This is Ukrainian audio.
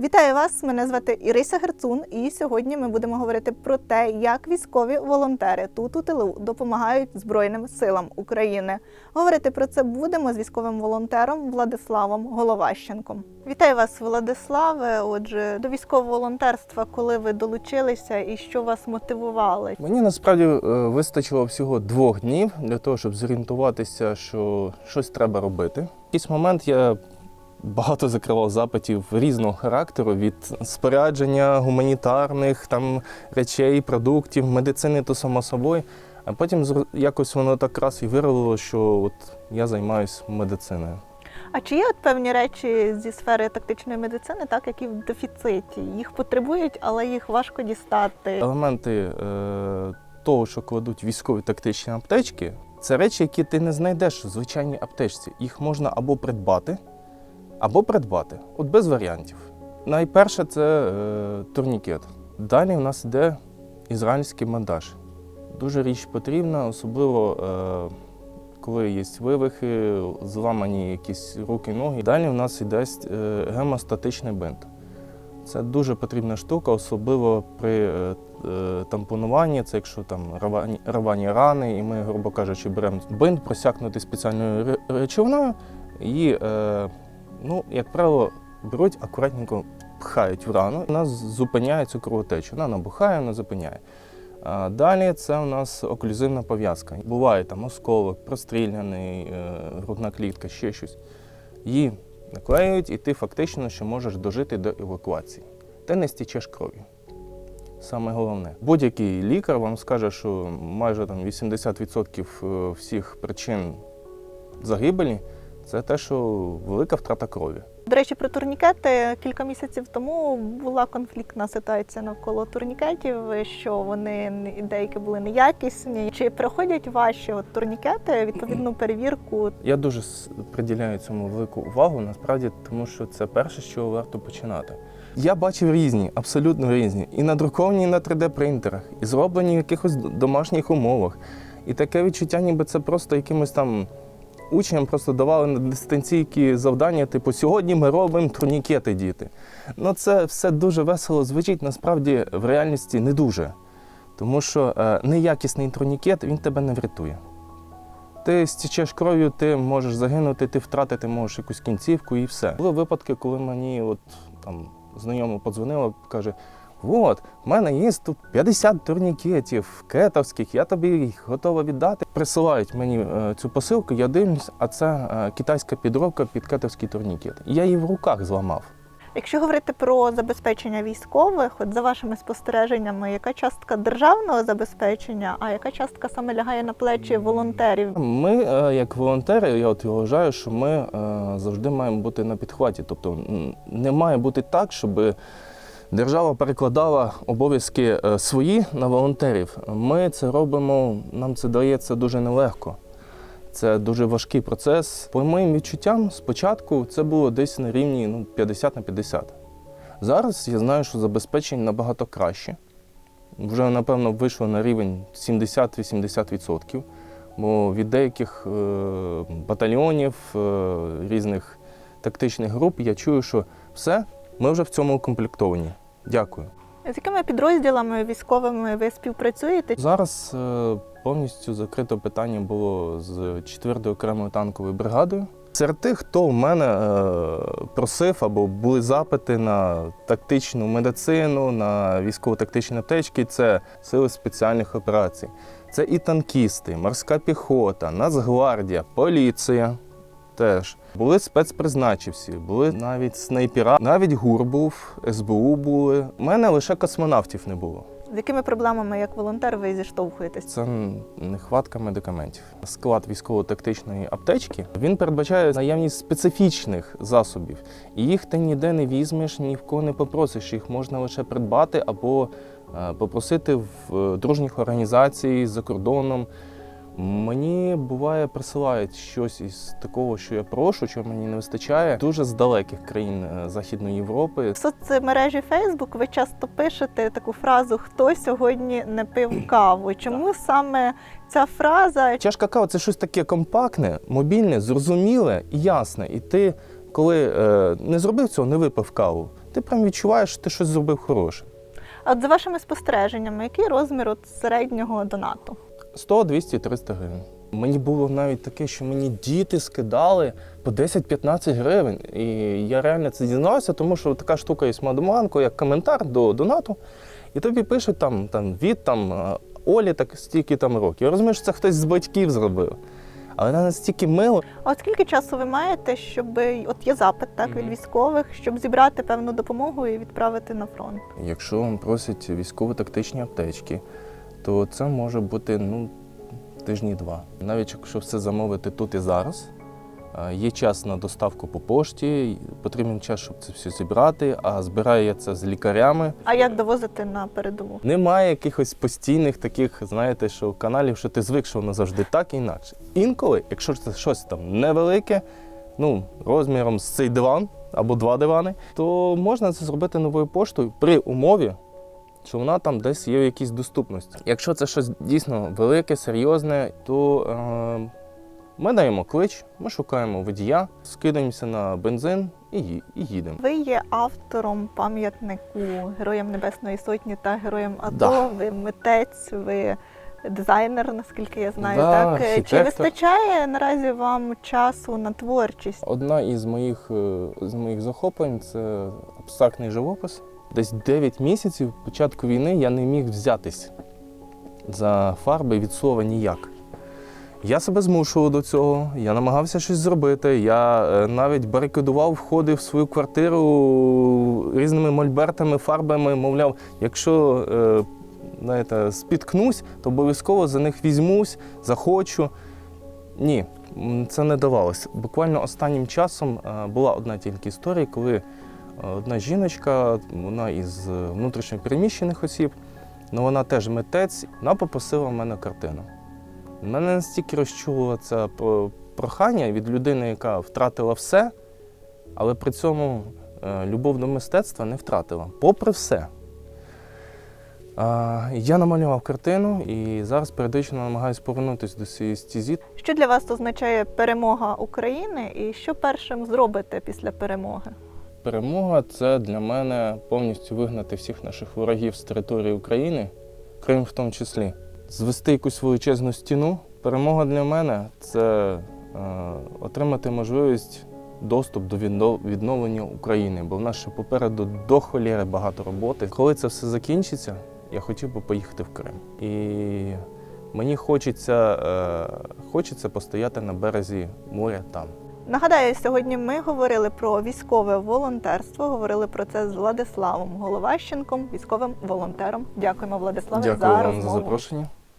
Вітаю вас! Мене звати Ірися Герцун, і сьогодні ми будемо говорити про те, як військові волонтери тут у тилу допомагають Збройним силам України. Говорити про це будемо з військовим волонтером Владиславом Головащенком. Вітаю вас, Владиславе. Отже, до військового волонтерства, коли ви долучилися і що вас мотивувало? Мені насправді е, вистачило всього двох днів для того, щоб зорієнтуватися, що щось треба робити. В якийсь момент я багато закривав запитів різного характеру від спорядження гуманітарних там речей, продуктів, медицини то само собою. А потім якось воно так раз і вирвало, що от я займаюся медициною. А чи є от певні речі зі сфери тактичної медицини, так які в дефіциті? Їх потребують, але їх важко дістати. Елементи е, того, що кладуть військові тактичні аптечки, це речі, які ти не знайдеш в звичайній аптечці. Їх можна або придбати, або придбати. От без варіантів. Найперше це е, турнікет. Далі в нас йде ізраїльський бандаж. Дуже річ потрібна, особливо е, коли є вивихи, зламані якісь руки, ноги. Далі в нас йде е, гемостатичний бинт. Це дуже потрібна штука, особливо при е, е, тампонуванні. Це якщо там рвані, рвані рани, і ми, грубо кажучи, беремо бинт, просякнутий спеціальною ре- речовиною, і, е, ну, як правило, беруть акуратненько пхають в рану. У нас зупиняє цю кровотечу. Вона набухає, вона зупиняє. Далі це у нас оклюзивна пов'язка. Буває там осколок, простріляний, е, грудна клітка, ще щось. Її наклеюють, і ти фактично ще можеш дожити до евакуації. Ти не стічеш кров'ю. Саме головне. Будь-який лікар вам скаже, що майже там 80% всіх причин загибелі це те, що велика втрата крові. До речі, про турнікети кілька місяців тому була конфліктна ситуація навколо турнікетів, що вони деякі були неякісні. Чи проходять ваші от турнікети відповідну перевірку? Я дуже приділяю цьому велику увагу, насправді, тому що це перше, з чого варто починати. Я бачив різні, абсолютно різні, і надруковані на 3D-принтерах, і зроблені в якихось домашніх умовах. І таке відчуття, ніби це просто якимось там учням просто давали на дистанційки завдання, типу, сьогодні ми робимо турнікети, діти. Ну це все дуже весело звучить, насправді в реальності не дуже. Тому що е, неякісний турнікет він тебе не врятує. Ти стічеш кров'ю, ти можеш загинути, ти втратити можеш якусь кінцівку і все. Були випадки, коли мені от там знайома подзвонила, каже: от, в мене є тут 50 турнікетів кетовських, я тобі їх готова віддати. Присилають мені е, цю посилку, я дивлюсь, а це е, китайська підробка під кетовський турнікет. Я її в руках зламав. Якщо говорити про забезпечення військових, от за вашими спостереженнями, яка частка державного забезпечення, а яка частка саме лягає на плечі волонтерів? Ми, е, як волонтери, я от вважаю, що ми завжди маємо бути на підхваті. Тобто не має бути так, щоб держава перекладала обов'язки е, свої на волонтерів. Ми це робимо, нам це дається дуже нелегко. Це дуже важкий процес. По моїм відчуттям, спочатку це було десь на рівні ну, 50 на 50. Зараз я знаю, що забезпечення набагато краще. Вже, напевно, вийшло на рівень 70-80%. Бо від деяких е, батальйонів, е, різних тактичних груп я чую, що все, ми вже в цьому укомплектовані. Дякую. З якими підрозділами військовими ви співпрацюєте? Зараз е, повністю закрито питання було з 4-ю окремою танковою бригадою. Серед тих, хто в мене е, просив або були запити на тактичну медицину, на військово-тактичні аптечки, це сили спеціальних операцій. Це і танкісти, морська піхота, Нацгвардія, поліція. Теж були спецпризначивці, були навіть снайпера, навіть ГУР був, СБУ були. У мене лише космонавтів не було. З якими проблемами як волонтер ви зіштовхуєтесь? Це нехватка медикаментів. Склад військово-тактичної аптечки він передбачає наявність специфічних засобів, і їх ти ніде не візьмеш, ні в кого не попросиш. Їх можна лише придбати або е, попросити в е, дружніх організацій за кордоном. Мені буває присилають щось із такого, що я прошу, чого мені не вистачає. Дуже з далеких країн е, Західної Європи. В соцмережі Facebook ви часто пишете таку фразу Хто сьогодні не пив каву? Чому саме ця фраза? Чашка кави це щось таке компактне, мобільне, зрозуміле і ясне. І ти, коли е, не зробив цього, не випив каву, ти прям відчуваєш, що ти щось зробив хороше. А от за вашими спостереженнями, який розмір от середнього донату? 100, 200, 300 гривень. Мені було навіть таке, що мені діти скидали по 10-15 гривень. І я реально це дізнався, тому що така штука є Мадоманко, як коментар до донату. І тобі пишуть там, там від там, Олі так стільки там років. Я розумію, що це хтось з батьків зробив. Але настільки мило. А от скільки часу ви маєте, щоб от є запит так від військових, щоб зібрати певну допомогу і відправити на фронт? Якщо вам просять військово-тактичні аптечки, то це може бути ну, тижні два. Навіть якщо все замовити тут і зараз, е, є час на доставку по пошті, потрібен час, щоб це все зібрати, а збираю я це з лікарями. А як довозити на передову? Немає якихось постійних таких, знаєте, що каналів, що ти звик, що воно завжди так і інакше. Інколи, якщо це щось там невелике, ну, розміром з цей диван або два дивани, то можна це зробити новою поштою при умові, що вона там десь є в якійсь доступності. Якщо це щось дійсно велике, серйозне, то е, ми даємо клич, ми шукаємо водія, скидаємося на бензин і, і їдемо. Ви є автором пам'ятнику Героям Небесної Сотні та Героям АТО. Да. Ви митець, ви дизайнер, наскільки я знаю. Да, так Е, чи вистачає наразі вам часу на творчість? Одна із моїх, е, з моїх захоплень це абстрактний живопис. Десь 9 місяців початку війни я не міг взятись за фарби від слова ніяк. Я себе змушував до цього, я намагався щось зробити. Я е, навіть барикадував входи в свою квартиру різними мольбертами, фарбами, мовляв, якщо е, знаєте, спіткнусь, то обов'язково за них візьмусь, захочу. Ні, це не давалося. Буквально останнім часом е, була одна тільки історія, коли одна жіночка, вона із е, внутрішньо переміщених осіб, ну вона теж митець, вона попросила в мене картину. Мене настільки розчуло це прохання від людини, яка втратила все, але при цьому е, любов до мистецтва не втратила, попри все. Я намалював картину і зараз періодично намагаюся повернутися до цієї стізі. Що для вас означає перемога України, і що першим зробите після перемоги? Перемога це для мене повністю вигнати всіх наших ворогів з території України, Крим в тому числі. Звести якусь величезну стіну. Перемога для мене це е, отримати можливість доступ до відновлення України, бо в нас ще попереду до багато роботи. Коли це все закінчиться, я хотів би поїхати в Крим. І мені хочеться, е, хочеться постояти на березі моря там. Нагадаю, сьогодні ми говорили про військове волонтерство. Говорили про це з Владиславом Головащенком, військовим волонтером. Дякуємо, Владиславе, Дякую за вам розмову. за запрошення.